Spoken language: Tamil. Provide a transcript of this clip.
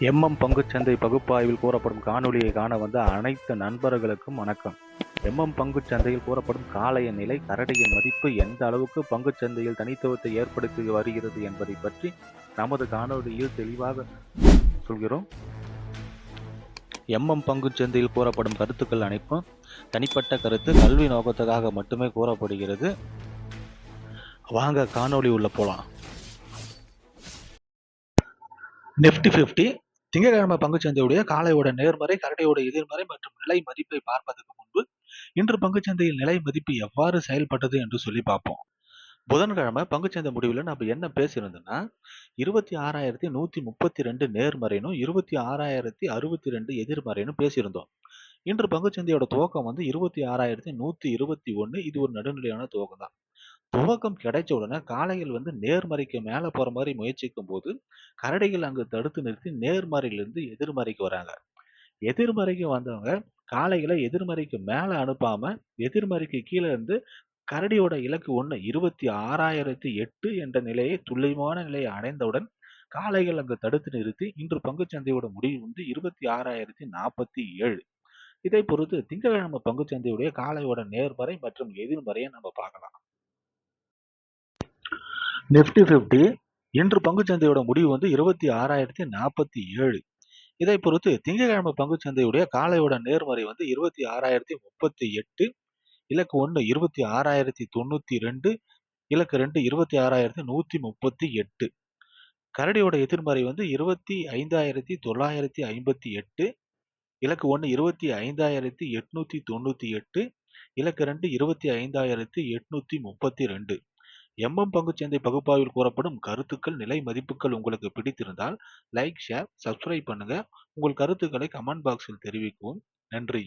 எம்எம் பங்குச்சந்தை பகுப்பாய்வில் கூறப்படும் காணொலியை காண வந்த அனைத்து நண்பர்களுக்கும் வணக்கம். எம்எம் பங்குச்சந்தையில் கூறப்படும் காளைய நிலை கரடியின் மதிப்பு எந்த அளவுக்கு பங்குச்சந்தையில் தனித்துவத்தை ஏற்படுத்தி வருகிறது என்பதை பற்றி நமது காணொளியில் தெளிவாக சொல்கிறோம். எம்எம் பங்குச்சந்தையில் கூறப்படும் கருத்துக்கள் அனைத்தும் தனிப்பட்ட கருத்து கல்வி நோக்கத்துக்காக மட்டுமே கூறப்படுகிறது. வாங்க காணொளி உள்ள போலாம். நிஃப்டி ஃபிஃப்டி திங்கட்கிழமை பங்குச்சந்தையுடைய காலையோட நேர்மறை கரடியோட எதிர்மறை மற்றும் நிலை மதிப்பை பார்ப்பதற்கு முன்பு இன்று பங்குச்சந்தையில் நிலை மதிப்பு எவ்வாறு செயல்பட்டது என்று சொல்லி பார்ப்போம். புதன்கிழமை பங்குச்சந்தை முடிவில் நம்ம என்ன பேசியிருந்தோம்னா இருபத்தி ஆறாயிரத்தி நூற்றி முப்பத்தி ரெண்டு நேர்மறைனும் இருபத்தி ஆறாயிரத்தி அறுபத்தி ரெண்டு எதிர்மறைனும் பேசியிருந்தோம். இன்று பங்குச்சந்தையோட துவக்கம் வந்து இருபத்தி ஆறாயிரத்தி நூற்றி இருபத்தி ஒன்று இது ஒரு நடுநிலையான துவக்கம் தான் துவக்கம் கிடைச்ச உடனே காளைகள் வந்து நேர்மறைக்கு மேலே போகிற மாதிரி முயற்சிக்கும் போது கரடிகள் அங்கு தடுத்து நிறுத்தி நேர்மறையிலிருந்து எதிர்மறைக்கு வராங்க. எதிர்மறைக்கு வந்தவங்க காளைகளை எதிர்மறைக்கு மேலே அனுப்பாம எதிர்மறைக்கு கீழே இருந்து கரடியோட இலக்கு ஒன்று இருபத்தி ஆறாயிரத்தி எட்டு என்ற நிலையை துல்லியமான நிலையை அடைந்தவுடன் காளைகள் அங்கு தடுத்து நிறுத்தி இன்று பங்குச்சந்தையோட முடிவு வந்து இருபத்தி ஆறாயிரத்தி நாற்பத்தி ஏழு. இதை பொறுத்து திங்கட்கிழமை பங்குச்சந்தையுடைய காளையோட நேர்மறை மற்றும் எதிர்மறையை நம்ம பார்க்கலாம். நிஃப்டி ஃபிஃப்டி இன்று பங்குச்சந்தையோட முடிவு வந்து இருபத்தி ஆறாயிரத்தி நாற்பத்தி ஏழு. இதை பொறுத்து திங்கட்கிழமை பங்குச்சந்தையுடைய காலையோட நேர்மறை வந்து இருபத்தி ஆறாயிரத்தி முப்பத்தி எட்டு இலக்கு ஒன்று இருபத்தி ஆறாயிரத்தி தொண்ணூத்தி ரெண்டு இலக்கு ரெண்டு இருபத்தி ஆறாயிரத்தி நூத்தி முப்பத்தி எட்டு. கரடியோட எதிர்மறை வந்து இருபத்தி ஐந்தாயிரத்தி தொள்ளாயிரத்தி ஐம்பத்தி எட்டு இலக்கு ஒன்று இருபத்தி ஐந்தாயிரத்தி எட்நூத்தி தொண்ணூத்தி எட்டு இலக்கு ரெண்டு இருபத்தி ஐந்தாயிரத்தி எட்நூத்தி முப்பத்தி ரெண்டு. எம்எம் பங்குச்சந்தை பகுப்பாய்வில் கூறப்படும் கருத்துக்கள் நிலை மதிப்புகள் உங்களுக்கு பிடித்திருந்தால் லைக் ஷேர் சப்ஸ்கிரைப் பண்ணுங்க. உங்கள் கருத்துக்களை கமெண்ட் பாக்ஸில் தெரிவிக்கவும். நன்றி.